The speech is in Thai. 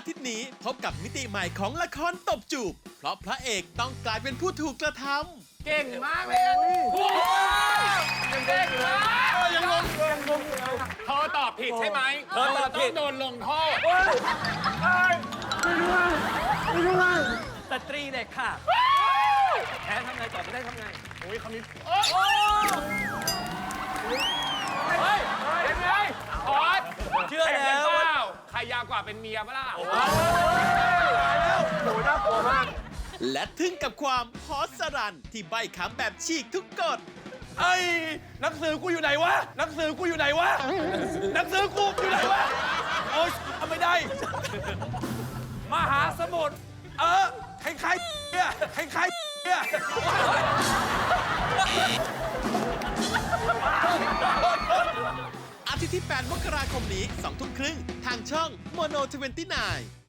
อาทิตย์นี้พบกับมิติใหม่ของละครตบจูบ เพราะพระเอกต้องกลายเป็นผู้ถูกกระทำเก่งมากเลยโอ้โหยังเก่งมากยังงงยังงงเธอตอบผิดใช่ไหมเธอตอบผิดโดนลงโทษสตรีเด็กค่ะแพ้ทำไงตอบไม่ได้ทำไงโอ้ยคำนี้ ยาวกว่าเป็นเมียปะล่ะและทึ่งกับความพอสรันที่ใบคำแบบฉีกทุกกฎไอ้หนังสือกูอยู่ไหนวะหนังสือกูอยู่ไหนวะหนังสือกูอยู่ไหนวะโอ๊ยทำไม่ได้มหาสมุทรเออคล้ายๆเนี่ยคล้ายๆเนี่ย อาทิตย์ที่ 8 มกราคมนี้ 2 ทุ่มครึ่ง ทางช่องโมโน29